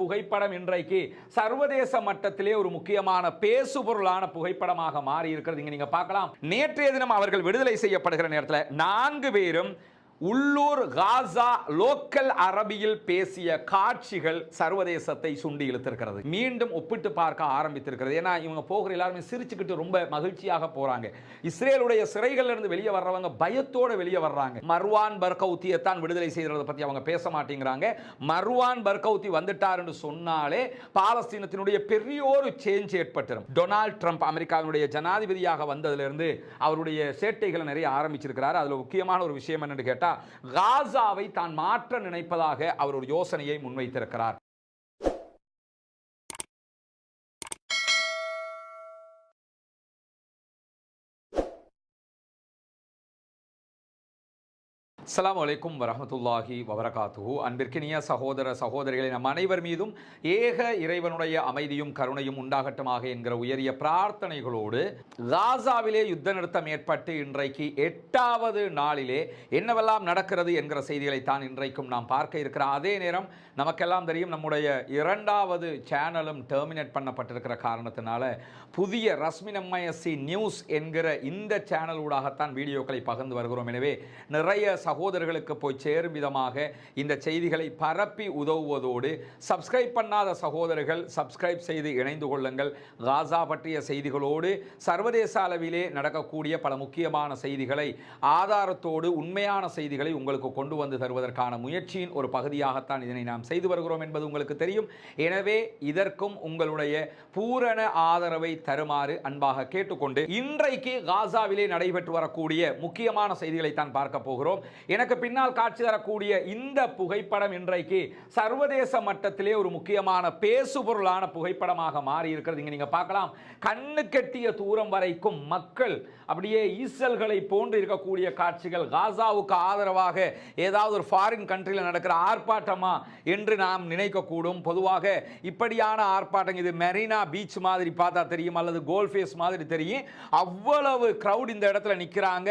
புகைப்படம் இன்றைக்கு சர்வதேச மட்டத்திலே ஒரு முக்கியமான பேசுபொருளான புகைப்படமாக மாறி இருக்கிறது இங்க நீங்க பார்க்கலாம். நேற்றைய தினம் அவர்கள் விடுதலை செய்யப்படுகிற நேரத்தில் நான்கு பேரும் உள்ளூர் காசா லோக்கல் அரபியில் பேசிய காட்சிகள் சர்வதேசத்தை சுண்டி இழுத்திருக்கிறது. மீண்டும் ஒப்பிட்டு பார்க்க ஆரம்பித்திருக்கிறது. ஏன்னா இவங்க போகிற எல்லாருமே சிரிச்சுக்கிட்டு ரொம்ப மகிழ்ச்சியாக போறாங்க. இஸ்ரேலுடைய சிறைகள்ல இருந்து வெளியே வர்றவங்க பயத்தோட வெளியே வர்றாங்க. மர்வான் பர்கௌத்தியை தான் விடுதலை செய்யறதை பத்தி அவங்க பேச மாட்டேங்கிறாங்க. மர்வான் பர்கௌத்தி வந்துட்டார் என்று சொன்னாலே பாலஸ்தீனத்தினுடைய பெரிய ஒரு சேஞ்ச் ஏற்பட்டுரும். டொனால்ட் ட்ரம்ப் அமெரிக்காவினுடைய ஜனாதிபதியாக வந்ததிலிருந்து அவருடைய சேட்டைகளை நிறைய ஆரம்பிச்சிருக்கிறார். அதுல முக்கியமான ஒரு விஷயம் என்னன்னு கேட்டால் காசாவை தான் மாற்ற நினைப்பதாக அவர் ஒரு யோசனையை முன்வைத்திருக்கிறார். அஸ்லாம் வலைக்கும் வரமத்துல்லாஹி வபரகாத்துஹு. அன்பிற்கினிய சகோதர சகோதரிகளை நம் அனைவர் மீதும் ஏக இறைவனுடைய அமைதியும் கருணையும் உண்டாகட்டுமாக என்கிற உயரிய பிரார்த்தனைகளோடு காசாவிலே யுத்த நிறுத்தம் ஏற்பட்டு இன்றைக்கு எட்டாவது நாளிலே என்னவெல்லாம் நடக்கிறது என்கிற செய்திகளை தான் இன்றைக்கும் நாம் பார்க்க இருக்கிறோம். அதே நேரம் நமக்கெல்லாம் தெரியும் நம்முடைய இரண்டாவது சேனலும் டெர்மினேட் பண்ணப்பட்டிருக்கிற காரணத்தினால புதிய ரஸ்மினம்மயசி நியூஸ் என்கிற இந்த சேனல் ஊடாகத்தான் வீடியோக்களை பகிர்ந்து வருகிறோம். எனவே நிறைய சகோதரர்களுக்கு போய் சேரும் விதமாக இந்த செய்திகளை பரப்பி உதவுவதோடு சப்ஸ்கிரைப் பண்ணாத சகோதரர்கள் சப்ஸ்கிரைப் செய்து இணைந்து கொள்ளுங்கள். காசா பற்றிய செய்திகளோடு சர்வதேச அளவிலே நடக்கக்கூடிய பல முக்கியமான செய்திகளை ஆதாரத்தோடு உண்மையான செய்திகளை உங்களுக்கு கொண்டு வந்து தருவதற்கான முயற்சியின் ஒரு பகுதியாகத்தான் இதனை நாம் செய்து வருகிறோம் என்பது உங்களுக்கு தெரியும். எனவே இதற்கும் உங்களுடைய பூரண ஆதரவை தருமாறு அன்பாக கேட்டுக்கொண்டு இன்றைக்கு காசாவிலே நடைபெற்று வரக்கூடிய முக்கியமான செய்திகளை தான் பார்க்க போகிறோம். எனக்கு பின்னால் காட்சி தரக்கூடிய இந்த புகைப்படம் இன்றைக்கு சர்வதேச மட்டத்திலே ஒரு முக்கியமான பேசுபொருளான புகைப்படமாக மாறி இருக்கிறது இங்கே நீங்கள் பார்க்கலாம். கண்ணு கெட்டிய தூரம் வரைக்கும் மக்கள் அப்படியே ஈசல்களை போன்று இருக்கக்கூடிய காட்சிகள். காசாவுக்கு ஆதரவாக ஏதாவது ஒரு ஃபாரின் கண்ட்ரியில் நடக்கிற ஆர்ப்பாட்டமா என்று நாம் நினைக்கக்கூடும். பொதுவாக இப்படியான ஆர்ப்பாட்டம் இது மெரினா பீச் மாதிரி பார்த்தா தெரியும் அல்லது கோல்ஃபேஸ் மாதிரி தெரியும். அவ்வளவு க்ரௌட் இந்த இடத்துல நிற்கிறாங்க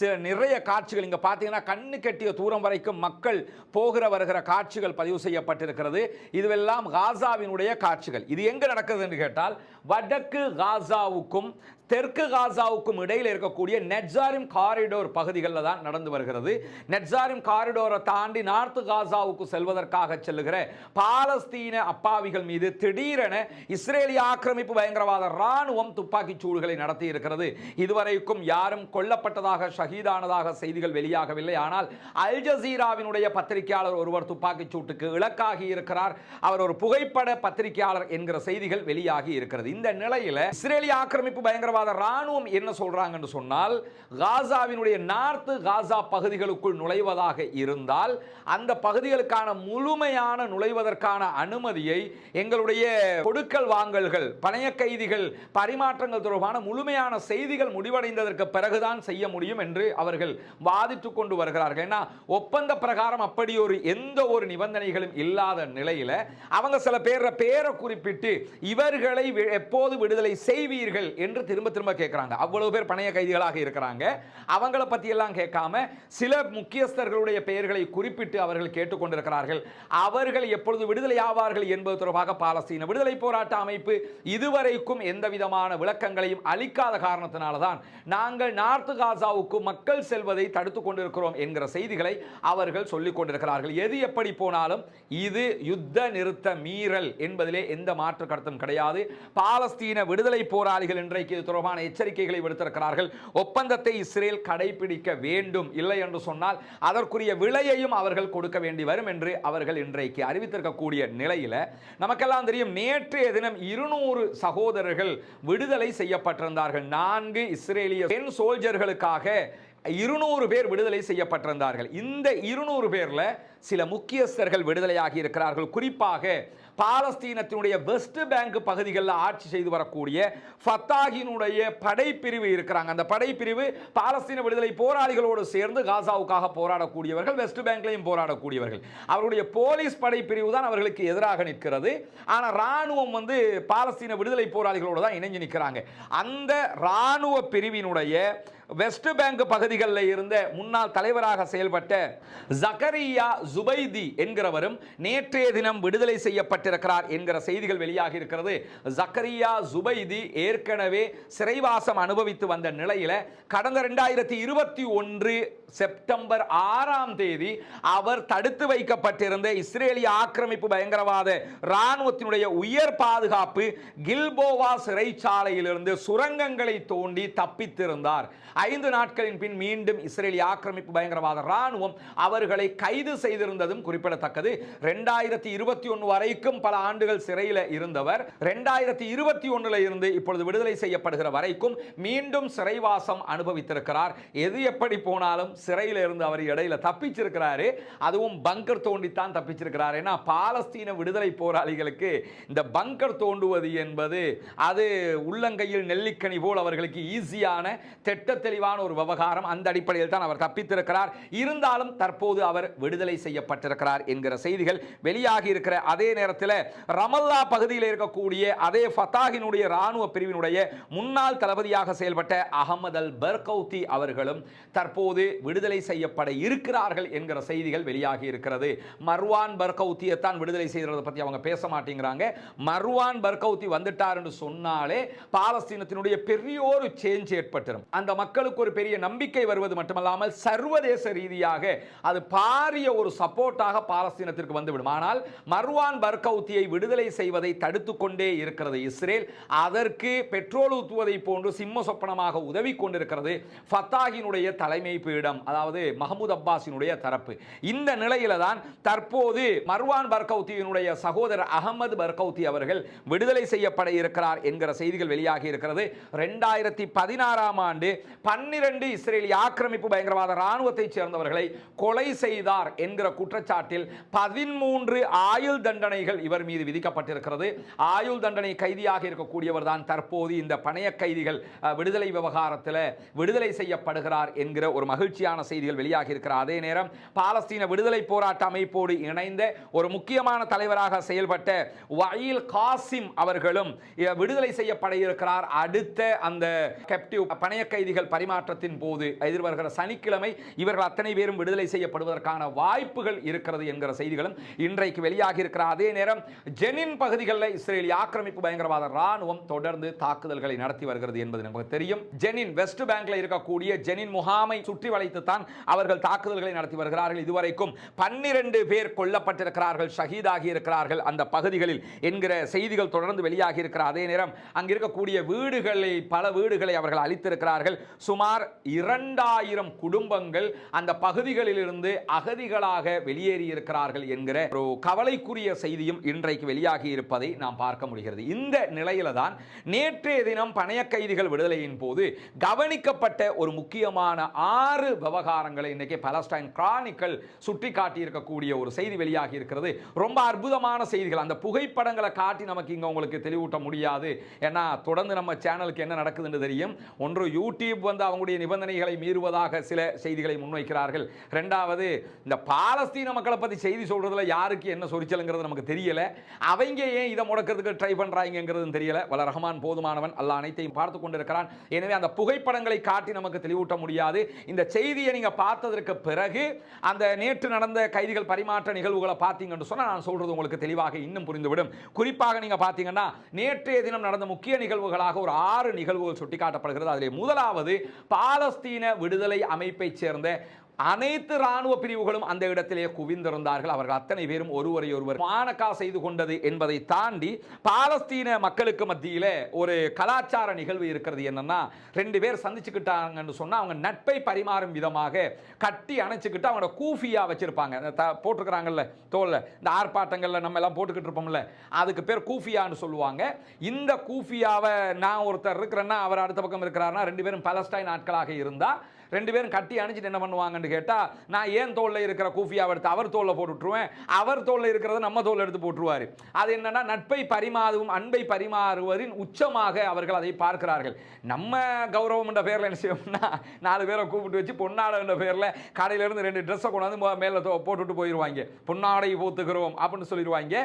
சில நிறைய காட்சிகள் இங்கே பார்த்தீங்கன்னா கண்ணு கெட்டிய தூரம் வரைக்கும் மக்கள் போகிற வருகிற காட்சிகள் பதிவு செய்யப்பட்டிருக்கிறது. இதுவெல்லாம் காசாவினுடைய காட்சிகள். இது எங்கே நடக்குது என்று கேட்டால் வடக்கு காசாவுக்கும் தெற்கு காசாவுக்கும் இடையில் இருக்கக்கூடிய நெட்சாரிம் காரிடோர் பகுதிகளில் தான் நடந்து வருகிறது. நெட்சாரிம் காரிடோரை தாண்டி நார்த்து காசாவுக்கு செல்வதற்காக செல்லுகிற பாலஸ்தீன அப்பாவிகள் மீது திடீரென இஸ்ரேலிய ஆக்கிரமிப்பு பயங்கரவாத ராணுவம் துப்பாக்கிச் சூடுகளை நடத்தி இருக்கிறது இதுவரைக்கும் யாரும் கொல்லப்பட்டதாக ஷஹீதானதாக செய்திகள் வெளியாகவில்லை. ஆனால் அல் ஜசீராவினுடைய பத்திரிகையாளர் ஒருவர் துப்பாக்கிச் சூட்டுக்கு இலக்காகி இருக்கிறார். அவர் ஒரு புகைப்பட பத்திரிகையாளர் என்கிற செய்திகள் வெளியாகி இருக்கிறது. இந்த நிலையில் இஸ்ரேலிய ஆக்கிரமிப்பு பயங்கரவாத ராணுவம் என்ன சொல்கிறாங்கன்னு சொன்னால் காசாவினுடைய நார்த்து காசா பகுதிகளுக்குள் நுழைவதாக இருந்தால் அந்த பகுதிகளுக்கான முழுமையான நுழைவதற்கான அனுமதியை எங்களுடைய கொடுக்கல் வாங்கல்கள் பணைய கைதிகள் பரிமாற்றங்கள் தொடர்பான முழுமையான செய்திகள் முடிவடைந்ததற்கு பிறகுதான் செய்ய முடியும் என்று அவர்கள் வாதிட்டு கொண்டு வருகிறார்கள். ஏன்னா ஒப்பந்த பிரகாரம் அப்படி ஒரு எந்த ஒரு நிபந்தனைகளும் இல்லாத நிலையில் அவங்க சில பேர பேரை குறிப்பிட்டு இவர்களை எப்போது விடுதலை செய்வீர்கள் என்று திரும்ப திரும்ப கேட்கிறாங்க அவ்வளவு பேர் பணைய கைதிகளாக இருக்கிறாங்க. அவங்கள பத்தி எல்லாம் கேட்காம சில முக்கியஸ்தர்களுடைய பெயர்களை குறிப்பிட்டு அவர்கள் கேட்டுக்கொண்டிருக்கிறார்கள். அவர்கள் எப்பொழுது விடுதலை ஆவார்கள் என்பது தொடர்பாக பாலஸ்தீன விடுதலை போராட்ட அமைப்பு இதுவரைக்கும் எந்த விதமான விளக்கங்களையும் அளிக்காத காரணத்தினால தான் நாங்கள் நார்த்து காசாவுக்கு மக்கள் செல்வதை தடுத்துக் கொண்டிருக்கிறோம் என்கிற செய்திகளை அவர்கள் சொல்லிக் கொண்டிருக்கிறார்கள். எது எப்படி போனாலும் இது யுத்த நிறுத்த மீறல் என்பதிலே எந்த மாற்று கருத்தும் கிடையாது. பாலஸ்தீன விடுதலை போராளிகள் இன்றைக்கு இது தொடர்பான எச்சரிக்கைகளை விடுத்திருக்கிறார்கள். ஒப்பந்தத்தை இஸ்ரேல் கடைபிடிக்க வேண்டும் இல்லை என்று சொன்னால் அதற்குரிய விலையையும் அவர்கள் கொடுக்க வேண்டி வரும் என்று அவர்கள் இன்றைக்கு அறிவித்திருக்கக்கூடிய நிலையில நமக்கெல்லாம் தெரியும் நேற்றைய தினம் இருநூறு சகோதரர்கள் விடுதலை செய்யப்பட்டிருந்தார்கள். நான்கு இஸ்ரேலிய பெண் சோல்ஜர்களுக்காக இருநூறு பேர் விடுதலை செய்யப்பட்டிருந்தார்கள். இந்த இருநூறு பேர்ல சில முக்கியஸ்தர்கள் விடுதலையாகி இருக்கிறார்கள். குறிப்பாக பாலஸ்தீனத்தினுடைய வெஸ்ட் பேங்க் பகுதிகளில் ஆட்சி செய்து வரக்கூடிய ஃபத்தாகினுடைய படைப்பிரிவு இருக்கிறாங்க. அந்த படைப்பிரிவு பாலஸ்தீன விடுதலை போராளிகளோடு சேர்ந்து காசாவுக்காக போராடக்கூடியவர்கள் வெஸ்ட் பேங்க்லையும் போராடக்கூடியவர்கள். அவருடைய போலீஸ் படைப்பிரிவு தான் அவர்களுக்கு எதிராக நிற்கிறது. ஆனால் ராணுவம் வந்து பாலஸ்தீன விடுதலை போராளிகளோடு தான் இணைஞ்சு நிற்கிறாங்க. அந்த ராணுவ பிரிவினுடைய வெஸ்ட் பேங்க் பகுதிகளில் இருந்த முன்னாள் தலைவராக செயல்பட்ட ஜக்கரியா ஜுபைதி என்கிறவரும் நேற்றைய தினம் விடுதலை செய்யப்பட்டிருக்கிறார் என்கிற செய்திகள் வெளியாகி இருக்கிறது ஜக்கரியா ஜுபைதி ஏற்கனவே சிறைவாசம் அனுபவித்து வந்த நிலையில கடந்த ரெண்டாயிரத்தி இருபத்தி ஒன்று செப்டம்பர் ஆறாம் தேதி அவர் தடுத்து வைக்கப்பட்டிருந்த இஸ்ரேலிய ஆக்கிரமிப்பு பயங்கரவாத இராணுவத்தினுடைய உயர் பாதுகாப்பு கில்போவா சிறைச்சாலையிலிருந்து சுரங்கங்களை தோண்டி தப்பித்திருந்தார். ஐந்து நாட்களின் பின் மீண்டும் இஸ்ரேலிய ஆக்கிரமிப்பு பயங்கரவாத ராணுவம் அவர்களை கைது செய்திருந்ததும் குறிப்பிடத்தக்கது. ரெண்டாயிரத்தி இருபத்தி ஒன்று வரைக்கும் பல ஆண்டுகள் சிறையில் இருந்தவர். ரெண்டாயிரத்தி இருபத்தி ஒன்றில் இருந்து இப்பொழுது விடுதலை செய்யப்படுகிற வரைக்கும் மீண்டும் சிறைவாசம் அனுபவித்திருக்கிறார். எது எப்படி போனாலும் சிறையில் இருந்து அவர் இடையில தப்பிச்சிருக்கிறாரு. அதுவும் பங்கர் தோண்டித்தான் தப்பிச்சிருக்கிறார். ஏன்னா பாலஸ்தீன விடுதலை போராளிகளுக்கு இந்த பங்கர் தோண்டுவது என்பது அது உள்ளங்கையில் நெல்லிக்கனி போல் அவர்களுக்கு ஈஸியான திட்டத்தை தெளிவான ஒரு விவகாரம் அந்த அடிப்படையில் தான் அவர் தப்பித்திருக்கிறார். இருந்தாலும் தற்போது அவர் விடுதலை செய்யப்பட்டிருக்கிறார் என்கிற செய்திகள் வெளியாகி இருக்கிற அதே நேரத்தில் ரமல்லா பகுதியில் இருக்கக்கூடிய அதே ஃபத்தாகினுடைய ராணுவ பிரிவினுடைய முன்னாள் தளபதியாக செயல்பட்ட அகமது அல் பர்கௌத்தி அவர்களும் தற்போது விடுதலை செய்யப்பட இருக்கிறார்கள் என்கிற செய்திகள் வெளியாகி இருக்கிறது. மர்வான் பர்கௌத்தியை தான் விடுதலை செய்கிறத பற்றி அவங்க பேச மாட்டேங்கிறாங்க. மர்வான் பர்கௌத்தி வந்துட்டார் என்று சொன்னாலே பாலஸ்தீனத்தினுடைய பெரிய ஒரு சேஞ்ச் ஏற்பட்டுரும். அந்த மக்கள் மக்களுக்கு ஒரு பெரிய நம்பிக்கை வருவது மட்டுமல்லாமல் சர்வதேச ரீதியாக அது பாரிய ஒரு சப்போர்ட்டாக பாலஸ்தீனத்திற்கு வந்துவிடும். ஆனால் மர்வான் பர்கௌத்தியை விடுதலை செய்வதை தடுத்து கொண்டே இருக்கிறது இஸ்ரேல். அதற்கு பெட்ரோல் ஊற்றுவதை போன்று சிம்ம சொப்பனமாக உதவி கொண்டிருக்கிறது ஃபத்தாகினுடைய தலைமை பீடம் அதாவது மஹமூத் அப்பாஸினுடைய தரப்பு. இந்த நிலையில தான் தற்போது மர்வான் பர்கவுத்தியினுடைய சகோதரர் அகமது பர்கவுத்தி அவர்கள் விடுதலை செய்யப்பட இருக்கிறார் என்கிற செய்திகள் வெளியாகி இருக்கிறது. ரெண்டாயிரத்தி பதினாறாம் ஆண்டு பன்னிரண்டு இஸ்ரேலிய ஆக்கிரமிப்பு பயங்கரவாத இராணுவத்தைச் சேர்ந்தவர்களை கொலை செய்தார் என்கிற குற்றச்சாட்டில் பதிமூன்று ஆயுள் தண்டனைகள் இவர் மீது விதிக்கப்பட்டிருக்கிறது. ஆயுள் தண்டனை கைதியாக இருக்கக்கூடியவர் தான் தற்போது இந்த பணைய கைதிகள் விடுதலை விவகாரத்தில் விடுதலை செய்யப்படுகிறார் என்கிற ஒரு மகிழ்ச்சியான செய்திகள் வெளியாகி இருக்கிற அதே நேரம் பாலஸ்தீன விடுதலை போராட்ட அமைப்போடு இணைந்த ஒரு முக்கியமான தலைவராக செயல்பட்ட வயில் காசிம் அவர்களும் விடுதலை செய்யப்பட இருக்கிறார். அடுத்த அந்த கெப்டிவ் பணைய கைதிகள் பரிமாற்றத்தின் போது எதிர்வருகிற சனிக்கிழமை இவர்கள் அத்தனை பேரும் விடுதலை செய்யப்படுவதற்கான வாய்ப்புகள் இருக்கிறது என்கிற செய்திகளும் இன்றைக்கு வெளியாகி இருக்கிற அதே நேரம் ஜெனின் பகுதிகளில் இஸ்ரேலிய ஆக்கிரமிப்பு பயங்கரவாத ராணுவம் தொடர்ந்து தாக்குதல்களை நடத்தி வருகிறது என்பது நமக்கு தெரியும். ஜெனின் வெஸ்ட் பேங்க்ல இருக்கக்கூடிய ஜெனின் முகாமை சுற்றி வளைத்து தான் அவர்கள் தாக்குதல்களை நடத்தி வருகிறார்கள். இதுவரைக்கும் பன்னிரண்டு பேர் கொல்லப்பட்டிருக்கிறார்கள் ஷஹீதாகி இருக்கிறார்கள் அந்த பகுதிகளில் என்கிற செய்திகள் தொடர்ந்து வெளியாகி இருக்கிற அதே நேரம் அங்கிருக்கக்கூடிய வீடுகளை பல வீடுகளை அவர்கள் அளித்திருக்கிறார்கள் சுமார் இரண்டாயிரம் குடும்பங்கள் அந்த பகுதிகளிலிருந்து அகதிகளாக வெளியேறி இருக்கிறார்கள் என்கிற ஒரு கவலைக்குரிய செய்தியும் இன்றைக்கு வெளியாகி இருப்பதை நாம் பார்க்க முடிகிறது. இந்த நிலையில தான் நேற்றைய தினம் பணைய கைதிகள் விடுதலையின் போது கவனிக்கப்பட்ட ஒரு முக்கியமான ஆறு விவகாரங்களை இன்னைக்கு பலஸ்டைன் கிரானிக்கல் சுட்டி காட்டியிருக்கக்கூடிய ஒரு செய்தி வெளியாகி இருக்கிறது. ரொம்ப அற்புதமான செய்திகள். அந்த புகைப்படங்களை காட்டி நமக்கு இங்க உங்களுக்கு தெளிவூட்ட முடியாது. ஏன்னா தொடர்ந்து நம்ம சேனலுக்கு என்ன நடக்குதுன்னு தெரியும். ஒன்று யூடியூப் வந்து அவங்களுடைய நிபந்தனைகளை மீறுவதாக சில செய்திகளை முன்வைக்கிறார்கள். ரெண்டாவது இந்த பாலஸ்தீன மக்களை பற்றி செய்தி சொல்கிறதுல யாருக்கு என்ன சொரிச்சலுங்கிறது நமக்கு தெரியலை. அவங்க ஏன் இதை முடக்கிறதுக்கு ட்ரை பண்றாங்கிறது தெரியலை. வல ரஹமான் போதுமானவன். அல்ல அனைத்தையும் பார்த்து கொண்டிருக்கிறான். எனவே அந்த புகைப்படங்களை காட்டி நமக்கு தெளிவூட்ட முடியாது. இந்த செய்தியை நீங்கள் பார்த்ததற்கு பிறகு அந்த நேற்று நடந்த கைதிகள் பரிமாற்ற நிகழ்வுகளை பார்த்தீங்கன்னு சொன்னால் நான் சொல்கிறது உங்களுக்கு தெளிவாக இன்னும் புரிந்துவிடும். குறிப்பாக நீங்கள் பார்த்தீங்கன்னா நேற்றைய தினம் நடந்த முக்கிய நிகழ்வுகளாக ஒரு ஆறு நிகழ்வுகள் சுட்டிக்காட்டப்படுகிறது. அதில் முதலாவது பாலஸ்தீன விடுதலை அமைப்பைச் சேர்ந்த அனைத்து ராணுவ பிரிவுகளும் அந்த இடத்திலே குவிந்திருந்தார்கள். அவர்கள் அத்தனை பேரும் ஒருவரை ஒருவர் மானக்கா செய்து கொண்டது என்பதை தாண்டி பாலஸ்தீன மக்களுக்கு மத்தியில் ஒரு கலாச்சார நிகழ்வு இருக்கிறது என்னன்னா ரெண்டு பேர் சந்திச்சுக்கிட்டாங்கன்னு சொன்னால் அவங்க நட்பை பரிமாறும் விதமாக கட்டி அணைச்சிக்கிட்டு அவங்களோட கூஃபியா வச்சிருப்பாங்க. த- போட்டிருக்கிறாங்கல்ல தோல்ல இந்த ஆர்ப்பாட்டங்களில் நம்ம எல்லாம் போட்டுக்கிட்டு இருப்போம்ல அதுக்கு பேர் கூஃபியான்னு சொல்லுவாங்க. இந்த கூஃபியாவை நான் ஒருத்தர் இருக்கிறேன்னா அவர் அடுத்த பக்கம் இருக்கிறாருன்னா ரெண்டு பேரும் பலஸ்டைன் ஆட்களாக இருந்தால் ரெண்டு பேரும் கட்டி அணிஞ்சிட்டு என்ன பண்ணுவாங்கன்னு கேட்டால் நான் ஏன் தோலில் இருக்கிற கூஃபியாவை எடுத்து அவர் தோலில் போட்டு அவர் தோலில் இருக்கிறத நம்ம தோல் எடுத்து போட்டுருவாரு அது என்னன்னா நட்பை பரிமாறும் அன்பை பரிமாறுவதின் உச்சமாக அவர்கள் அதை பார்க்கிறார்கள். நம்ம கௌரவம் என்ற பேரில் என்ன செய்வோம்னா நாலு பேரை கூப்பிட்டு வச்சு பொன்னாடை என்ற பேரில் கடையிலேருந்து ரெண்டு ட்ரெஸ்ஸை கொண்டாந்து மேலே போட்டுட்டு போயிடுவாங்க பொன்னாடை போத்துக்கிறோம் அப்படின்னு சொல்லிடுவாங்க.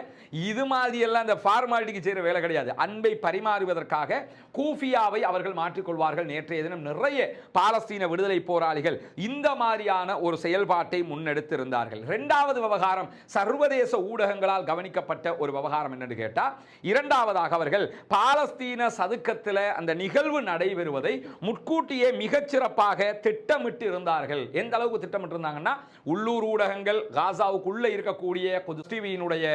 இது மாதிரி எல்லாம் இந்த ஃபார்மாலிட்டிக்கு செய்கிற வேலை கிடையாது. அன்பை பரிமாறுவதற்காக கூஃபியாவை அவர்கள் மாற்றிக்கொள்வார்கள். நேற்றைய தினம் நிறைய பாலஸ்தீன விடுதலை விடுதலை போராளிகள் இந்த மாதிரியான ஒரு செயல்பாட்டை முன்னெடுத்திருந்தார்கள். இரண்டாவது விவகாரம் சர்வதேச ஊடகங்களால் கவனிக்கப்பட்ட ஒரு விவகாரம் என்னன்னு கேட்டால் இரண்டாவதாக அவர்கள் பாலஸ்தீன சதுக்கத்தில் அந்த நிகழ்வு நடைபெறுவதை முட்கூட்டியே மிகச்சிறப்பாக திட்டமிட்டு இருந்தார்கள் எந்த அளவுக்கு திட்டமிட்டு இருந்தாங்கன்னா உள்ளூர் ஊடகங்கள் காசாவுக்குள்ள இருக்கக்கூடிய குதிஸ்டிவியினுடைய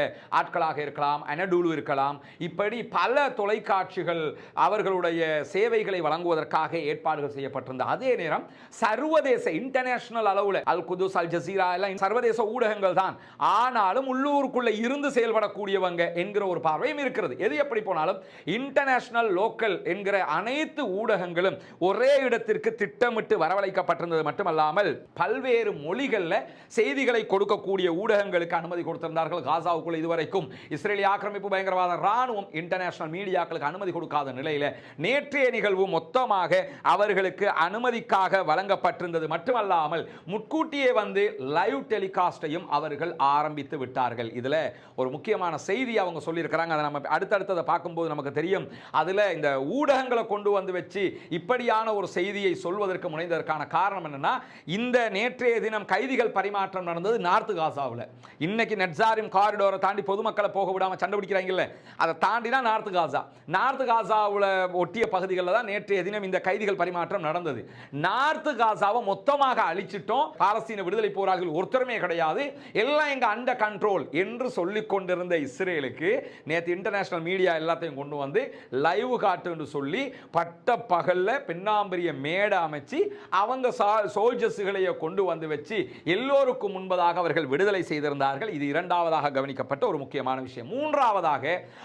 ஆட்களாக இருக்கலாம் அனடூலு இருக்கலாம் இப்படி பல தொலைக்காட்சிகள் அவர்களுடைய சேவைகளை வழங்குவதற்காக ஏற்பாடுகள் செய்யப்பட்டிருந்த அதே நேரம் சர்வதேச இன்டர்நேஷனல் அளவில் அல் குதுஸ் அல் ஜசீரா எல்லாம் சர்வதேச ஊடகங்கள் தான். ஆனாலும் உள்ளூருக்குள்ள இருந்து செயல்படக்கூடியவங்க என்கிற ஒரு பார்வையும் இருக்கிறது. எது எப்படி போனாலும் இன்டர்நேஷனல் லோக்கல் என்கிற அனைத்து ஊடகங்களும் ஒரே இடத்திற்கு திட்டமிட்டு வரவழைக்கப்பட்டிருந்தது மட்டுமல்லாமல் பல்வேறு மொழிகளில் செய்திகளை கொடுக்கக்கூடிய ஊடகங்களுக்கு அனுமதி கொடுத்திருந்தார்கள். காசாவுக்குள்ள இதுவரைக்கும் இஸ்ரேலிய ஆக்கிரமிப்பு பயங்கரவாத ராணுவம் இன்டர்நேஷனல் மீடியாக்களுக்கு அனுமதி கொடுக்காத நிலையில நேற்றைய நிகழ்வு மொத்தமாக அவர்களுக்கு அனுமதிக்காக வழங்கப்பட்டிருந்தது மட்டுமல்லாமல் முட்கூட்டியே வந்து லைவ் டெலிகாஸ்டையும் அவர்கள் ஆரம்பித்து விட்டார்கள். இதில் ஒரு முக்கியமான செய்தி அவங்க சொல்லியிருக்கிறாங்க. அதை நம்ம அடுத்தடுத்ததை பார்க்கும்போது நமக்கு தெரியும். அதில் இந்த ஊடகங்களை கொண்டு வந்து வச்சு இப்படியான ஒரு செய்தியை சொல்வதற்கு முனைந்ததற்கான காரணம் என்னன்னா இந்த நேற்றைய தினம் கைதிகள் பரிமாற்றம் நடந்தது நார்த்து காசாவில். இன்னைக்கு நெட்சாரிம் காரிடோரை தாண்டி பொதுமக்களை போக விடாமல் சண்டை பிடிக்கிறாங்கல்ல அதை தாண்டினா நார்த்து காசா. நார்த்து காசாவில் ஒட்டிய பகுதிகளில் தான் நேற்றைய தினம் இந்த கைதிகள் பரிமாற்றம் நடந்தது. நார்த் காசாவை மொத்தமாக அழிச்சிட்டோம். பாலஸ்தீன விடுதலை போராளிகள் ஒருத்தருமே கிடையாது. எல்லாம் எங்க அண்ட கண்ட்ரோல் என்று சொல்லிக் கொண்டிருந்த இஸ்ரேலுக்கு நேற்று இன்டர்நேஷனல் மீடியா எல்லாத்தையும் கொண்டு வந்து லைவ் காட்டுன்னு சொல்லி பட்ட பகல்ல பெண்ணாம்பரிய மேடை அமைச்சு அவங்க சோல்ஜர்ஸுகளையே கொண்டு வந்து வச்சு எல்லோருக்கும் முன்பதாக அவர்கள் விடுதலை செய்திருந்தார்கள். இது இரண்டாவதாக கவனிக்கப்பட்ட ஒரு முக்கியமான விஷயம். மூன்றாவதாக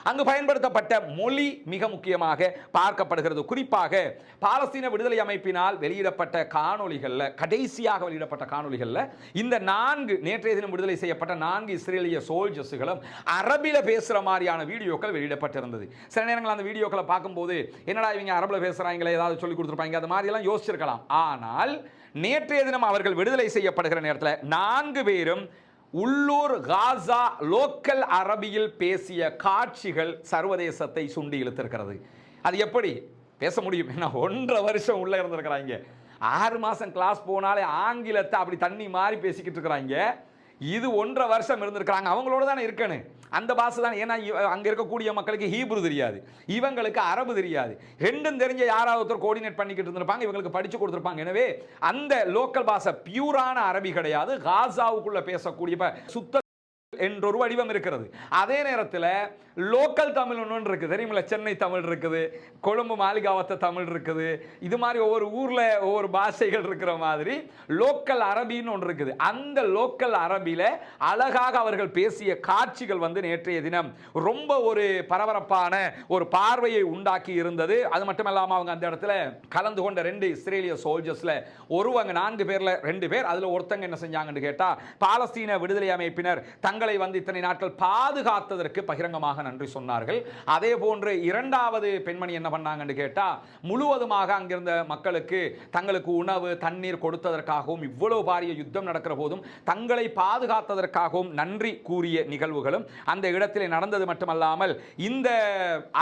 அங்கு பயன்படுத்தப்பட்ட மொழி மிக முக்கியமாக பார்க்கப்படுகிறது. குறிப்பாக பாலஸ்தீன விடுதலை அமைப்பினால் வெளியிடப்பட்ட காணொளிகளில் கடைசியாக வெளியிடப்பட்ட காணொளிகளில் இந்த நான்கு நேற்றைய தினம் விடுதலை செய்யப்பட்ட நான்கு இஸ்ரேலிய சோல்ஜர்ஸுகளும் அரபில் பேசுகிற மாதிரியான வீடியோக்கள் வெளியிடப்பட்டிருந்தது. சில நேரங்கள் அந்த வீடியோக்களை பார்க்கும்போது என்னடா இவங்க அரபில் பேசுகிறாங்களே ஏதாவது சொல்லி கொடுத்துருப்பாங்க அந்த மாதிரியெல்லாம் யோசிச்சிருக்கலாம். ஆனால் நேற்றைய தினம் அவர்கள் விடுதலை செய்யப்படுகிற நேரத்தில் நான்கு பேரும் உள்ளூர் காசா லோக்கல் அரபியில் பேசிய காட்சிகள் சர்வதேசத்தை சுண்டி இழுத்திருக்கிறது. அது எப்படி? பேச முடியும். ஏன்னா ஒன்றரை வருஷம் உள்ளே இருந்திருக்கிறாங்க. ஆறு மாதம் கிளாஸ் போனாலே ஆங்கிலத்தை அப்படி தண்ணி மாதிரி பேசிக்கிட்டு இருக்கிறாங்க. இது ஒன்றரை வருஷம் இருந்திருக்கிறாங்க. அவங்களோட தானே இருக்கணும். அந்த பாஷை தான். ஏன்னா அங்கே இருக்கக்கூடிய மக்களுக்கு ஹீப்ரு தெரியாது. இவங்களுக்கு அரபு தெரியாது. ரெண்டும் தெரிஞ்ச யாராவது ஒருத்தர் கோஆர்டினேட் பண்ணிக்கிட்டு இருந்திருப்பாங்க. இவங்களுக்கு படித்து கொடுத்துருப்பாங்க. எனவே அந்த லோக்கல் பாஷை பியூரான அரபி கிடையாது. காசாவுக்குள்ள பேசக்கூடிய இப்ப சுத்த என்றொரு வடிவம் இருக்கிறது. அதே நேரத்தில் லோக்கல் தமிழ் ஒன்று இருக்குது. தெரியுமில்ல? சென்னை தமிழ் இருக்குது. கொழும்பு மாளிகாவத்த தமிழ் இருக்குது. இது மாதிரி ஒவ்வொரு ஊரில் ஒவ்வொரு பாஷைகள் இருக்கிற மாதிரி லோக்கல் அரபின்னு ஒன்று இருக்குது. அந்த லோக்கல் அரபியில் அழகாக அவர்கள் பேசிய காட்சிகள் வந்து நேற்றைய தினம் ரொம்ப ஒரு பரபரப்பான ஒரு பார்வையை உண்டாக்கி இருந்தது. அது மட்டும் இல்லாமல் அவங்க அந்த இடத்துல கலந்து கொண்ட ரெண்டு இஸ்ரேலிய சோல்ஜர்ஸில் ஒருவங்க நான்கு பேரில் ரெண்டு பேர் அதில் ஒருத்தங்க என்ன செஞ்சாங்கன்னு கேட்டால் பாலஸ்தீன விடுதலை அமைப்பினர் தங்களை வந்து இத்தனை நாட்கள் பாதுகாத்ததற்கு பகிரங்கமாக நன்றி சொன்னார்கள். அதே போன்று இரண்டாவது பெண்மணி என்ன பண்ணாங்கன்னு கேட்டால் முழுவதுமாக அங்கிருந்த மக்களுக்கு தங்களுக்கு உணவு தண்ணீர் கொடுத்ததற்காகவும் இவ்வளவு பாரிய யுத்தம் நடக்கிற போதும் தங்களை பாதுகாத்ததற்காகவும் நன்றி கூறிய நிகழ்வுகளும் அந்த இடத்திலே நடந்தது மட்டுமல்லாமல் இந்த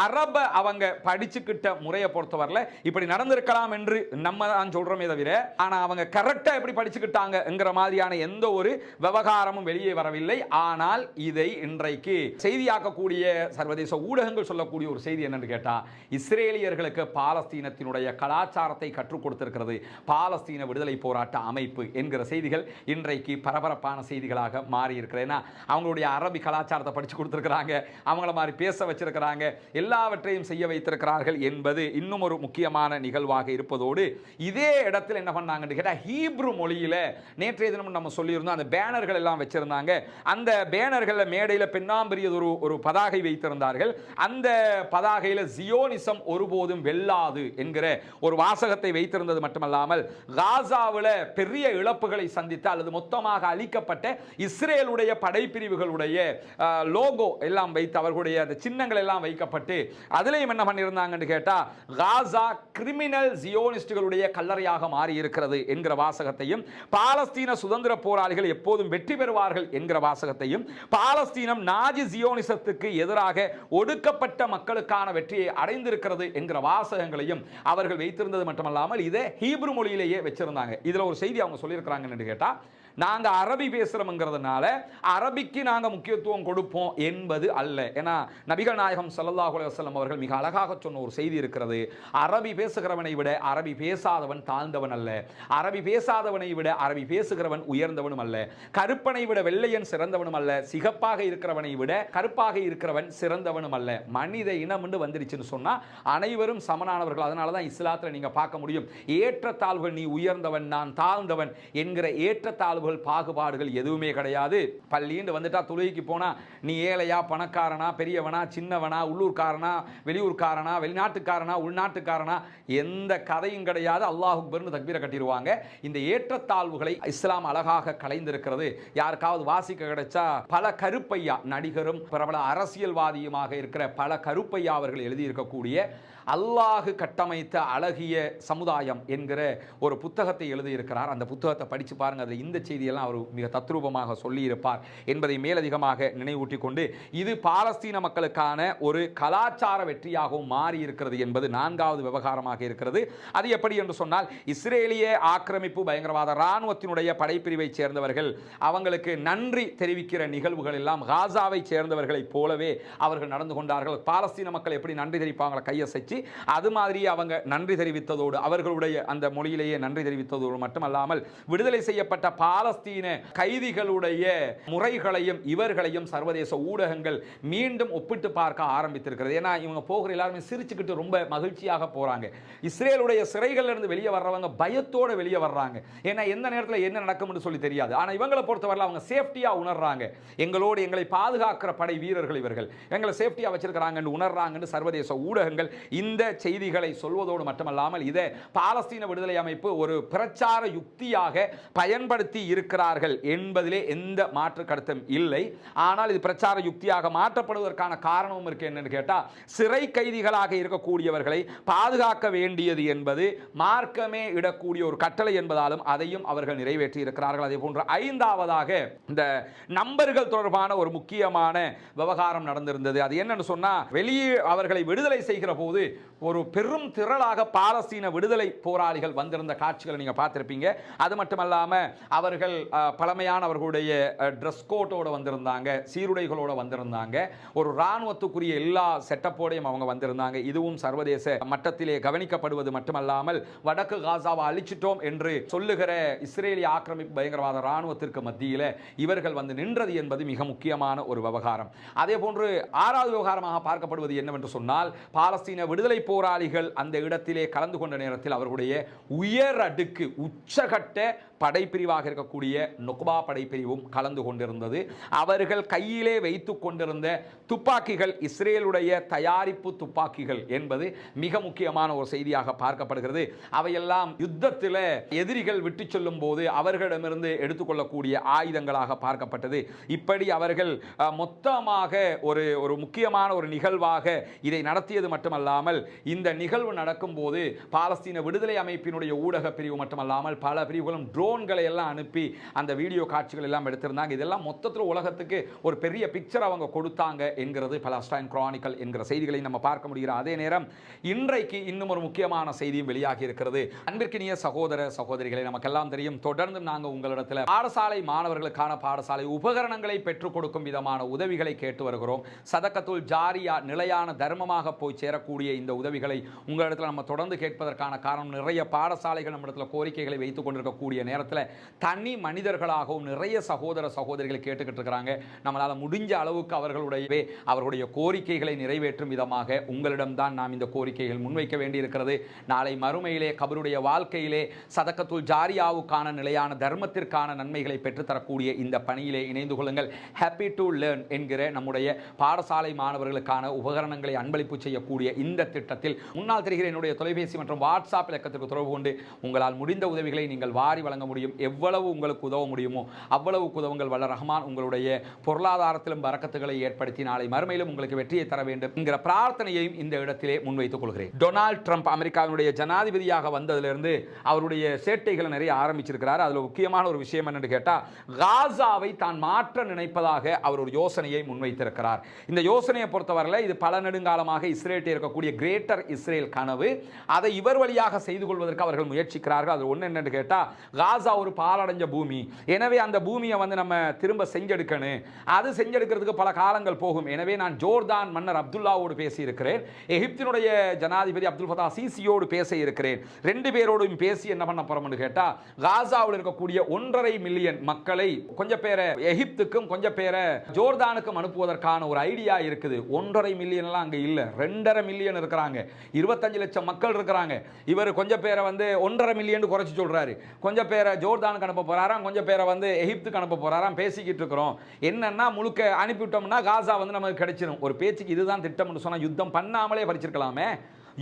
அரப அவங்க படிச்சுக்கிட்ட முறையை பொறுத்தவரையில் இப்படி நடந்திருக்கலாம் என்று நம்ம தான் சொல்றோமே தவிர ஆனா அவங்க கரெக்டா எப்படி படிச்சுக்கிட்டாங்கிற மாதிரியான எந்த ஒரு விவகாரமும் வெளியே வரவில்லை. ஆனால் இதை இன்றைக்கு செய்தியாக்கக்கூடிய சர்வதேச ஊடகங்கள் சொல்லக்கூடிய ஒரு செய்தி என்னன்னு கேட்டால் இஸ்ரேலியர்களுக்கு பாலஸ்தீனத்தினுடைய கலாச்சாரத்தை கற்றுக் கொடுத்திருக்கிறது. பாலஸ்தீன விடுதலை போராட்ட அமைப்பு என்கிற செய்திகள் இன்றைக்கு பரபரப்பான செய்திகளாக மாறி இருக்கிறது ஏன்னா அவங்களுடைய அரபி கலாச்சாரத்தை படித்து கொடுத்துருக்குறாங்க அவங்கள மாதிரி பேச வச்சிருக்கிறாங்க எல்லாவற்றையும் செய்ய வைத்திருக்கிறார்கள் என்பது இன்னும் ஒரு முக்கியமான நிகழ்வாக இருப்பதோடு இதே இடத்தில் என்ன பண்ணாங்கன்னு கேட்டால் ஹீப்ரு மொழியில் நேற்றைய தினம் நம்ம சொல்லியிருந்தோம் அந்த பேனர்கள் எல்லாம் வச்சிருந்தாங்க. அந்த பேனர்களில் மேடையில் பெண்ணாம்பரியது ஒரு ஒரு பதாகை வைத்திருந்தார்கள். அந்த பதாகையில் ஜியோனிசம் ஒருபோதும் வெல்லாது என்கிற ஒரு வாசகத்தை வைத்திருந்தது மட்டுமல்லாமல் காசாவில் பெரிய இழப்புகளை சந்தித்த அல்லது மொத்தமாக அழிக்கப்பட்ட இஸ்ரேலுடைய படைப்பிரிவுகளுடைய லோகோ எல்லாம் வைத்து அவர்களுடைய அந்த சின்னங்கள் எல்லாம் வைக்கப்பட்டு அதுலேயும் என்ன பண்ணியிருந்தாங்கன்னு கேட்டால் காசா கிரிமினல் ஜியோனிஸ்டுகளுடைய கல்லறையாக மாறி இருக்கிறது என்கிற வாசகத்தையும் பாலஸ்தீன சுதந்திர போராளிகள் எப்போதும் வெற்றி பெறுவார்கள் என்கிற வாசகத்தையும் வெற்றியையும் பாலஸ்தீனம் நாஜி ஜியோனிசத்துக்கு எதிராக ஒடுக்கப்பட்ட மக்களுக்கான வெற்றியை அடைந்திருக்கிறது என்கிற வாசகங்களையும் அவர்கள் வைத்திருந்தது மட்டுமல்லாமல் இதை ஹீப்ரு மொழியிலேயே வச்சிருந்தாங்க. இதுல ஒரு செய்தி அவங்க சொல்லியிருக்கிறாங்கன்னு கேட்டால் நாங்கள் அரபி பேசுகிறோம்ங்கிறதுனால அரபிக்கு நாங்கள் முக்கியத்துவம் கொடுப்போம் என்பது அல்ல. ஏன்னா நபிகள் நாயகம் ஸல்லல்லாஹு அலுவலம் அவர்கள் மிக அழகாக சொன்ன ஒரு செய்தி இருக்கிறது. அரபி பேசுகிறவனை விட அரபி பேசாதவன் தாழ்ந்தவன் அல்ல. அரபி பேசாதவனை விட அரபி பேசுகிறவன் உயர்ந்தவனும் அல்ல. கருப்பனை விட வெள்ளையன் சிறந்தவனும் அல்ல. சிகப்பாக இருக்கிறவனை விட கருப்பாக இருக்கிறவன் சிறந்தவனும் அல்ல. மனித இனம் என்று வந்துருச்சுன்னு சொன்னால் அனைவரும் சமனானவர்கள். அதனால தான் இஸ்லாத்தில் நீங்கள் பார்க்க முடியும். ஏற்றத்தாழ்வுகள் நீ உயர்ந்தவன் நான் தாழ்ந்தவன் என்கிற ஏற்றத்தாழ்வு ஏற்றத்தாழ்வுகள் பாகுபாடுகள் எதுவுமே கிடையாது. பள்ளின்னு வந்துட்டா தொழுகைக்கு போனால் நீ ஏழையா பணக்காரனா பெரியவனா சின்னவனா உள்ளூர்காரனா வெளியூர்காரனா வெளிநாட்டுக்காரனா உள்நாட்டுக்காரனா எந்த கதையும் கிடையாது. அல்லாஹ் அக்பர்னு தக்பீரை கட்டிடுவாங்க. இந்த ஏற்றத்தாழ்வுகளை இஸ்லாம் அழகாக கலைந்திருக்கிறது யாருக்காவது வாசிக்க கிடைச்சா பல கருப்பையா நடிகரும் பிரபல அரசியல்வாதியுமாக இருக்கிற பல கருப்பையா அவர்கள் எழுதியிருக்கக்கூடிய அல்லாஹு கட்டமைத்த அழகிய சமுதாயம் என்கிற ஒரு புத்தகத்தை எழுதியிருக்கிறார். அந்த புத்தகத்தை படித்து பாருங்கள் அதில் இந்த செய்தியெல்லாம் அவர் மிக தத்ரூபமாக சொல்லியிருப்பார் என்பதை மேலதிகமாக நினைவூட்டி கொண்டு இது பாலஸ்தீன மக்களுக்கான ஒரு கலாச்சார வெற்றியாகவும் மாறி இருக்கிறது என்பது நான்காவது விவகாரமாக இருக்கிறது. அது எப்படி என்று சொன்னால் இஸ்ரேலிய ஆக்கிரமிப்பு பயங்கரவாத இராணுவத்தினுடைய படைப்பிரிவை சேர்ந்தவர்கள் அவங்களுக்கு நன்றி தெரிவிக்கிற நிகழ்வுகள் எல்லாம் காசாவை சேர்ந்தவர்களைப் போலவே அவர்கள் நடந்து கொண்டார்கள். பாலஸ்தீன மக்கள் எப்படி நன்றி தெரிவிப்பாங்களா கையசைச்சு அது மாதிரி அவங்க நன்றி தெரிவித்ததோடு அவர்களுடைய அந்த மொழியிலேயே நன்றி தெரிவித்ததோடு மட்டுமல்லாமல் விடுதலை செய்யப்பட்ட பாலஸ்தீன கைதிகளுடைய முறைகளையும் இவர்களையும் சர்வதேச ஊடகங்கள் மீண்டும் ஒப்பிட்டு பார்க்க ஆரம்பித்திருக்கிறது. ஏன்னா இவங்க போகிற எல்லாருமே சிரிச்சுக்கிட்டு ரொம்ப மகிழ்ச்சியாக போகிறாங்க இஸ்ரேலுடைய சிறைகள்ல இருந்து வெளியே வர்றவங்க பயத்தோடு வெளியே வர்றாங்க. ஏன்னா எந்த நேரத்தில் என்ன நடக்கும்னு சொல்லி தெரியாது. ஆனால் இவங்களை பொறுத்தவரை அவங்க சேஃப்டியாக உணர்றாங்க. எங்களோடு எங்களை பாதுகாக்கிற படை வீரர்கள் இவர்கள். எங்களை சேஃப்டியாக வச்சிருக்கிறாங்கன்னு உணர்றாங்கன்னு சர்வதேச ஊடகங்கள் இந்த செய்திகளை சொல்வதோடு மட்டுமல்லாமல் இதை பாலஸ்தீன விடுதலை அமைப்பு ஒரு பிரச்சார யுக்தியாக பயன்படுத்தி இருக்கிறார்கள் என்பதிலே எந்த மாற்று கருத்தும் இல்லை. ஆனால் இது பிரச்சார யுக்தியாக மாற்றப்படுவதற்கான காரணமும் இருக்கு என்னன்னு கேட்டால் சிறை கைதிகளாக இருக்கக்கூடியவர்களை பாதுகாக்க வேண்டியது என்பது மார்க்கமே இடக்கூடிய ஒரு கட்டளை என்பதாலும் அதையும் அவர்கள் நிறைவேற்றி இருக்கிறார்கள். அதே போன்று ஐந்தாவதாக இந்த நம்பர்கள் தொடர்பான ஒரு முக்கியமான விவகாரம் நடந்திருந்தது. அது என்னன்னு சொன்னால் வெளியே அவர்களை விடுதலை செய்கிற போது ஒரு பெரும் திரளாக பாலஸ்தீன விடுதலை போராளிகள் வந்திருந்த காட்சிகளை நீங்கள் பார்த்துருப்பீங்க. அது மட்டுமல்லாம அவர்கள் பழமையானவர்களுடைய ட்ரெஸ் கோட்டோடு வந்திருந்தாங்க சீருடைகளோடு வந்திருந்தாங்க. ஒரு இராணுவத்துக்குரிய எல்லா செட்டப்போடையும் அவங்க வந்திருந்தாங்க. இதுவும் சர்வதேச மட்டத்திலே கவனிக்கப்படுவது மட்டுமல்லாமல் வடக்கு காசாவை அழிச்சிட்டோம் என்று சொல்லுகிற இஸ்ரேலிய ஆக்கிரமிப்பு பயங்கரவாத இராணுவத்திற்கு மத்தியில் இவர்கள் வந்து நின்றது என்பது மிக முக்கியமான ஒரு விவகாரம். அதே போன்று ஆறாவது விவகாரமாக பார்க்கப்படுவது என்னவென்று சொன்னால் பாலஸ்தீன விடுதலை போராளிகள் அந்த இடத்திலே கலந்து கொண்ட நேரத்தில் அவர்களுடைய உயர் அடுக்கு உச்சகட்ட படைப்பிரிவாக இருக்கக்கூடிய நொக்பா படைப்பிரிவும் கலந்து கொண்டிருந்தது. அவர்கள் கையிலே வைத்து கொண்டிருந்த துப்பாக்கிகள் இஸ்ரேலுடைய தயாரிப்பு துப்பாக்கிகள் என்பது மிக முக்கியமான ஒரு செய்தியாக பார்க்கப்படுகிறது. அவையெல்லாம் யுத்தத்தில் எதிரிகள் விட்டு செல்லும் போது அவர்களிடமிருந்து எடுத்துக்கொள்ளக்கூடிய ஆயுதங்களாக பார்க்கப்பட்டது. இப்படி அவர்கள் மொத்தமாக ஒரு ஒரு முக்கியமான ஒரு நிகழ்வாக இதை நடத்தியது மட்டுமல்லாமல் இந்த நிகழ்வு நடக்கும்போது பாலஸ்தீன விடுதலை அமைப்பினுடைய ஊடக பிரிவு மட்டுமல்லாமல் பல பிரிவுகளும் ட்ரோ ட்ரோன்களை எல்லாம் அனுப்பி அந்த வீடியோ காட்சிகள் எல்லாம் எடுத்திருந்தாங்க. இதெல்லாம் மொத்தத்தில் உலகத்துக்கு ஒரு பெரிய பிக்சர் அவங்க கொடுத்தாங்க என்கிறது பலஸ்டைன் குரானிக்கல் என்கிற செய்திகளை நம்ம பார்க்க முடிகிறோம் அதே நேரம் இன்றைக்கு இன்னும் ஒரு முக்கியமான செய்தியும் வெளியாகி இருக்கிறது. அன்பிற்கினிய சகோதர சகோதரிகளை நமக்கெல்லாம் தெரியும். தொடர்ந்து நாங்கள் உங்களிடத்தில் பாடசாலை மாணவர்களுக்கான பாடசாலை உபகரணங்களை பெற்றுக் கொடுக்கும் விதமான உதவிகளை கேட்டு வருகிறோம். சதக்கத்துள் ஜாரியா நிலையான தர்மமாக போய் சேரக்கூடிய இந்த உதவிகளை உங்களிடத்தில் நம்ம தொடர்ந்து கேட்பதற்கான காரணம் நிறைய பாடசாலைகள் நம்மிடத்தில் கோரிக்கைகளை வைத்துக் கொண்டிருக்கக்கூடிய நேரம். நேரத்தில் தனி மனிதர்களாகவும் நிறைய சகோதர சகோதரிகளை கேட்டுக்கிட்டு இருக்கிறாங்க. நம்மளால் முடிஞ்ச அளவுக்கு அவர்களுடைய அவர்களுடைய கோரிக்கைகளை நிறைவேற்றும் விதமாக உங்களிடம்தான் நாம் இந்த கோரிக்கைகள் முன்வைக்க வேண்டியிருக்கிறது. நாளை மறுமையிலே கபருடைய வாழ்க்கையிலே சதக்கத்துள் ஜாரியாவுக்கான நிலையான தர்மத்திற்கான நன்மைகளை பெற்றுத்தரக்கூடிய இந்த பணியிலே இணைந்து கொள்ளுங்கள். ஹாப்பி டு லேர்ன் என்கிற நம்முடைய பாடசாலை மாணவர்களுக்கான உபகரணங்களை அன்பளிப்பு செய்யக்கூடிய இந்த திட்டத்தில் முன்னால் தெரிகிற என்னுடைய தொலைபேசி மற்றும் வாட்ஸ்அப் இலக்கத்திற்கு தொடர்பு கொண்டு உங்களால் முடிந்த உதவிகளை நீங்கள் வாரி வழங்க முடியும்? எவ்வளவு உங்களுக்கு உதவ முடியுமோ அவ்வளவு உதவுங்கள் வல்ல ரஹ்மான் உங்களுடைய பொருளாதாரத்திலும் வரக்கத்துகளை ஏற்படுத்தி நாளை மறுமையிலும் உங்களுக்கு வெற்றியை தர வேண்டும் என்கிற பிரார்த்தனையையும் இந்த இடத்திலே முன்வைத்துக் கொள்கிறேன். டொனால்ட் ட்ரம்ப் அமெரிக்காவினுடைய ஜனாதிபதியாக வந்ததிலிருந்து அவருடைய சேட்டைகளை நிறைய ஆரம்பிச்சிருக்கிறார். அதில் முக்கியமான ஒரு விஷயம் என்னென்னு கேட்டால் காசாவை தான் மாற்ற நினைப்பதாக அவர் ஒரு யோசனையை முன்வைத்திருக்கிறார். இந்த யோசனையை பொறுத்தவரையில் இது பல நெடுங்காலமாக இஸ்ரேலில் இருக்கக்கூடிய கிரேட்டர் இஸ்ரேல் கனவு. அதை இவர் வழியாக செய்து கொள்வதற்கு அவர்கள் முயற்சிக்கிறார்கள். அது ஒன்று என்னென்னு கேட்டால் காசா ஒரு பாலடைஞ்ச பூமி. எனவே அந்த பூமியை வந்து நம்ம திரும்ப செஞ்செடுக்கணும். அது செஞ்செடுக்கிறதுக்கு பல காலங்கள் போகும். எனவே நான் ஜோர்தான் மன்னர் அப்துல்லாவோடு பேசியிருக்கிறேன். எகிப்தினுடைய ஜனாதிபதி அப்துல் ஃபதா சிசியோடு பேச இருக்கிறேன் ரெண்டு பேரோடும் பேசி என்ன பண்ண போறோம்னு கேட்டால் காசாவில் இருக்கக்கூடிய ஒன்றரை மில்லியன் மக்களை கொஞ்சம் பேரை எகிப்துக்கும் கொஞ்சம் பேரை ஜோர்தானுக்கும் அனுப்புவதற்கான ஒரு ஐடியா இருக்குது. ஒன்றரை மில்லியன் எல்லாம் அங்க இல்ல. ரெண்டரை மில்லியன் இருக்கிறாங்க. இருபத்தஞ்சு லட்சம் மக்கள் இருக்கிறாங்க. இவர் கொஞ்சம் பேரை வந்து ஒன்றரை மில்லியன் குறைச்சி சொல்றாரு. கொஞ்சம் பேரை ஜோர்தானுக்கு அனுப்ப போகிறாராம் கொஞ்சம் பேரை வந்து எகிப்துக்கு அனுப்ப போறாராம் பேசிக்கிட்டு இருக்கிறோம். என்னன்னா முழுக்க அனுப்பிவிட்டோம்னா காசா வந்து நமக்கு கிடைச்சிடும் ஒரு பேச்சுக்கு இதுதான் திட்டம்னு சொன்னா யுத்தம் பண்ணாமலே பறிச்சிருக்கலாமே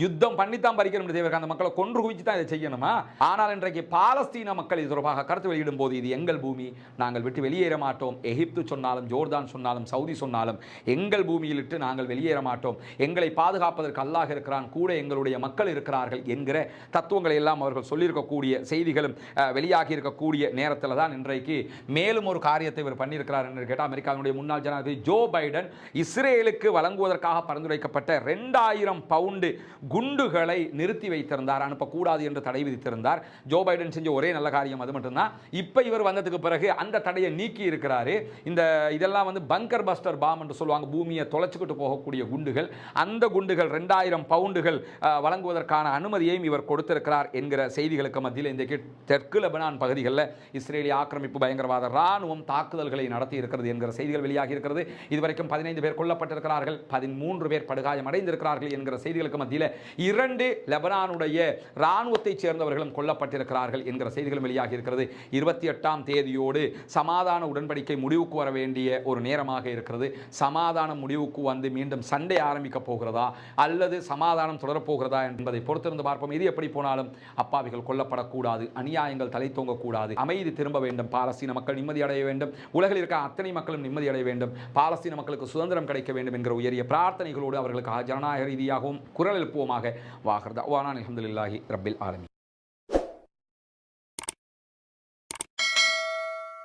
யுத்தம் பண்ணித்தான் பறிக்கணும் தேவைக்கு அந்த மக்களை கொன்று குவிச்சு தான் இதை செய்யணுமா? ஆனால் இன்றைக்கு பாலஸ்தீன மக்கள் இது தொடர்பாக கருத்து வெளியிடும் போது இது எங்கள் பூமி நாங்கள் விட்டு வெளியேற மாட்டோம். எகிப்து சொன்னாலும் ஜோர்தான் சொன்னாலும் சவுதி சொன்னாலும் எங்கள் பூமியில் இட்டு நாங்கள் வெளியேற மாட்டோம். எங்களை பாதுகாப்பதற்கு அல்லாஹ் இருக்கிறான் கூட எங்களுடைய மக்கள் இருக்கிறார்கள் என்கிற தத்துவங்களை எல்லாம் அவர்கள் சொல்லியிருக்கக்கூடிய செய்திகளும் வெளியாகி இருக்கக்கூடிய நேரத்தில் தான் இன்றைக்கு மேலும் ஒரு காரியத்தை இவர் பண்ணியிருக்கிறார் என்று கேட்டால் அமெரிக்காவினுடைய முன்னாள் ஜனாதிபதி ஜோ பைடன் இஸ்ரேலுக்கு வழங்குவதற்காக பரிந்துரைக்கப்பட்ட ரெண்டாயிரம் பவுண்டு குண்டுகளை நிறுத்தி வைத்திருந்தார் அனுப்பக்கூடாது என்று தடை விதித்திருந்தார். ஜோ பைடன் செஞ்ச ஒரே நல்ல காரியம் அது மட்டும்தான். இப்போ இவர் வந்ததுக்கு பிறகு அந்த தடையை நீக்கி இருக்கிறாரு. இந்த இதெல்லாம் வந்து பங்கர் பஸ்டர் பாம் என்று சொல்லுவாங்க. பூமியை தொலைச்சிக்கிட்டு போகக்கூடிய குண்டுகள். அந்த குண்டுகள் ரெண்டாயிரம் பவுண்டுகள் வழங்குவதற்கான அனுமதியையும் இவர் கொடுத்திருக்கிறார் என்கிற செய்திகளுக்கு மத்தியில் இன்றைக்கு தெற்கு லெபனான் பகுதிகளில் இஸ்ரேலிய ஆக்கிரமிப்பு பயங்கரவாத ராணுவம் தாக்குதல்களை நடத்தி இருக்கிறது என்கிற செய்திகள் வெளியாகி இருக்கிறது. இதுவரைக்கும் பதினைந்து பேர் கொல்லப்பட்டிருக்கிறார்கள். பதிமூன்று பேர் படுகாயம் அடைந்திருக்கிறார்கள் என்கிற செய்திகளுக்கு மத்தியில் இரண்டு லெபனானுடைய இராணுவத்தைச் சேர்ந்தவர்களும் கொல்லப்பட்டிருக்கிறார்கள் என்கிற செய்திகளும் வெளியாகி இருக்கிறது. இருபத்தி எட்டாம் தேதியோடு சமாதான உடன்படிக்கை முடிவுக்கு வர வேண்டிய ஒரு நேரமாக இருக்கிறது. சமாதானம் முடிவுக்கு வந்து மீண்டும் சண்டை ஆரம்பிக்க போகிறதா? அல்லது சமாதானம் தொடரப் போகிறதா என்பதை பொறுத்திருந்து பார்ப்போம். இது எப்படி போனாலும் அப்பாவிகள் கொல்லப்படக்கூடாது அநியாயங்கள் தலை தூங்கக்கூடாது. அமைதி திரும்ப வேண்டும். பாலஸ்தீன மக்கள் நிம்மதி அடைய வேண்டும். உலகில் இருக்க அத்தனை மக்களும் நிம்மதி அடைய வேண்டும். பாலஸ்தீன மக்களுக்கு சுதந்திரம் கிடைக்க வேண்டும் என்கிற உயரிய பிரார்த்தனைகளோடு அவர்களுக்கு ஜனநாயக ரீதியாகவும் குரல் எழுப்புவோமாக வாகர்தா வானான் அலமதுல்லாஹி ரப்பில் ஆலமி